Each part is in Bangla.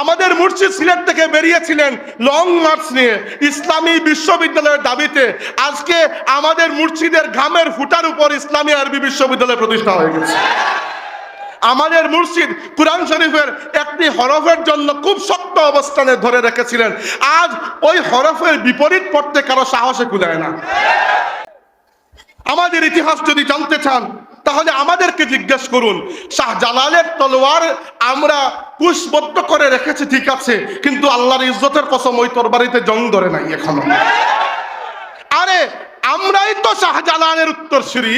আমাদের মুর্শিদ সিলেট থেকে বেরিয়েছিলেন লং মার্চ নিয়ে ইসলামী বিশ্ববিদ্যালয়ের দাবিতে। আজকে আমাদের মুর্শিদের ঘামের ফুটার উপর ইসলামী আরবি বিশ্ববিদ্যালয় প্রতিষ্ঠা হয়ে গেছে। আমাদের মুর্শিদ কুরআন শরীফের একটি হরফের জন্য খুব শক্ত অবস্থানে ধরে রেখেছিলেন। আজ ওই হরফের বিপরীত পড়তে কারও সাহসে কুলায় না। আমাদের ইতিহাস যদি জানতে চান তাহলে আমাদেরকে জিজ্ঞেস করুন শাহজালালের তলোয়ার আমরা পুষ্পত্ত করে রেখেছি, ঠিক আছে, কিন্তু আল্লাহর ইজ্জতের কসম ওই তরবারিতে জং ধরে নাই এখনও। আরে, আমরাই তো শাহজালালের উত্তরসূরি,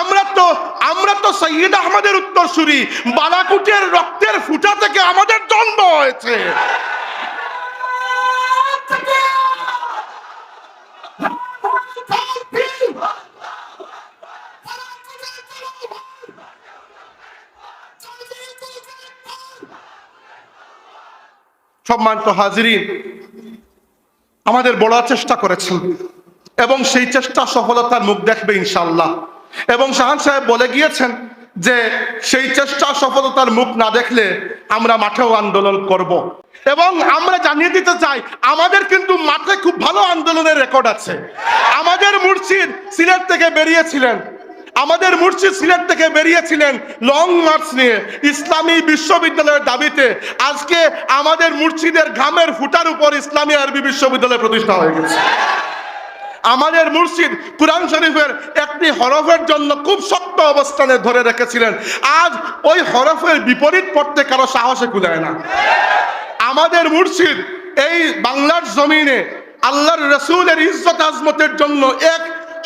আমরা তো আমরা তো সৈয়দ আহমদের উত্তরসূরি, বালাকুটের রক্তের ফুটা থেকে আমাদের জন্ম হয়েছে। সম্মানিত হাজিরিন, আমাদের বড় চেষ্টা করেছেন এবং সেই চেষ্টা সফলতার মুখ দেখবে ইনশাল্লাহ এবং শাহান সাহেব বলে গিয়েছেন যে সেই চেষ্টা সফলতার মুখ না দেখলে আমরা মাঠেও আন্দোলন করব। এবং আমরা জানিয়ে দিতে চাই, আমাদের কিন্তু মাঠে খুব ভালো আন্দোলনের রেকর্ড আছে। আমাদের মুর্শিদ সিলেট থেকে বেরিয়েছিলেন। আমাদের মুর্শিদ সিলেট থেকে বেরিয়েছিলেন লং মার্চ নিয়ে, ইসলামী বিশ্ববিদ্যালয়ের দাবিতে। আজকে আমাদের মুর্শিদের ঘামের ফুটার উপর ইসলামী আরবি বিশ্ববিদ্যালয় প্রতিষ্ঠা হয়ে গেছে। আমাদের মুর্শিদ কুরআন শরীফের একটি হরফের জন্য খুব শক্ত অবস্থানে ধরে রেখেছিলেন। আজ ওই হরফের বিপরীত পড়তে কারও সাহসে কুলায় না। আমাদের মুর্শিদ এই বাংলার জমিনে আল্লাহর রসুলের ইজ্জত আজমতের জন্য এক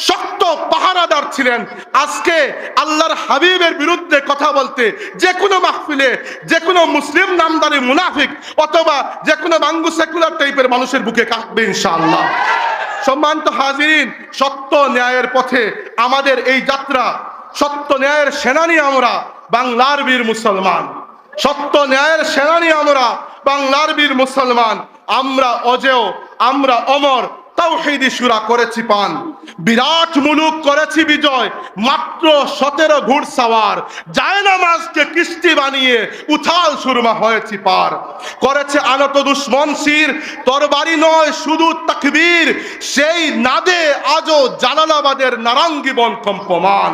শক্ত পাহারাদার ছিলেন। আজকে আল্লাহর হাবিবের বিরুদ্ধে কথা বলতে যে কোনো মাহফিলে, যে কোনো মুসলিম নামদারি মুনাফিক অথবা যে কোনো বাঙ্গু সেকুলার টাইপের মানুষের বুকে কাঁপবে ইনশাআল্লাহ। সম্মানিত হাজিরিন, সত্য ন্যায়ের পথে আমাদের এই যাত্রা, সত্য ন্যায়ের সেনানি আমরা বাংলার বীর মুসলমান। সত্য ন্যায়ের সেনানি আমরা বাংলার বীর মুসলমান। আমরা অজেয়, আমরা অমর তাওহিদি সুরা করেছি পান। বিরাট মুলুক করেছি বিজয়, মাত্র সতেরো ঘুর সাওয়ার। জায়নামাজকে কিস্তি বানিয়ে উথাল সুরমা হয়েছি পার। করেছে আনত দুশ্মন শির, তরবারি নয় শুধু তাকবীর। সেই নাদে আজও জালালাবাদের নারাঙ্গীবন কম্পমান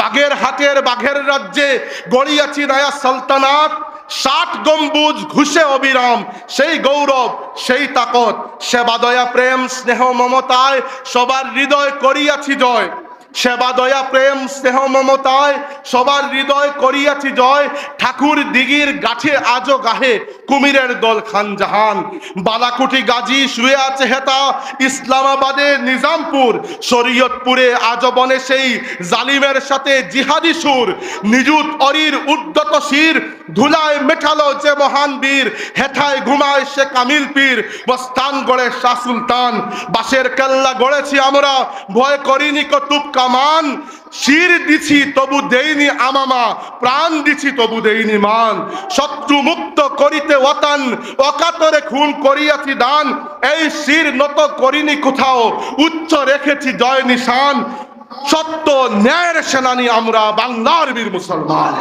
বাঘের হাটের বাঘের রাজ্যে গড়িয়াছি নায়া সালতানাত। ষাট গম্বুজ ঘুষে অবিরাম, সেই গৌরব, সেই তাকত, সেবা দয়া, প্রেম, স্নেহ, মমতায় সবার হৃদয় করিয়াছি জয়। সেবা দয়া, প্রেম, স্নেহ, মমতায় সবার হৃদয় করিয়াছি জয়। ঠাকুর দিগির গাছে আজও গাহে কুমিরের দল খান জাহান। বালাকুটি গাজী শুয়ে আছে হেতা, ইসলামাবাদে নিজামপুর। শরীয়তপুরে আজ বনে সেই জালিমের সাথে জিহাদি সুর। নিযুত অরির উদ্যত শির ধুলায় মেটালো যে মহান বীর হেথায় ঘুমায় সে কামিল পীর। বস্তান গড়ে শাহ সুলতান বাসের কেল্লা গড়েছি আমরা। ভয় করিনি কতুব কামান, শির দিছি তবু দেইনি আমামা, প্রাণ দিছি তবু দেইনি মান। শত্রু মুক্ত করিতে ওতান অকাতরে খুন করিয়াছি দান। এই শির নত করিনি কোথাও, উচ্চ রেখেছি জয় নিশান। সত্য ন্যায়ের সেনানি আমরা, বাংলার বীর মুসলমান।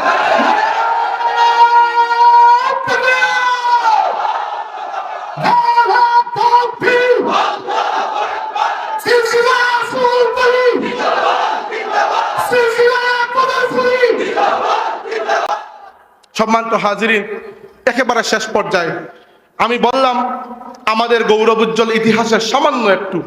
সম্মানিত হাজিরিন একেবারে শেষ পর্যায়ে। আমি বললাম আমাদের গৌরব উজ্জ্বল ইতিহাসের সামান্য একটু।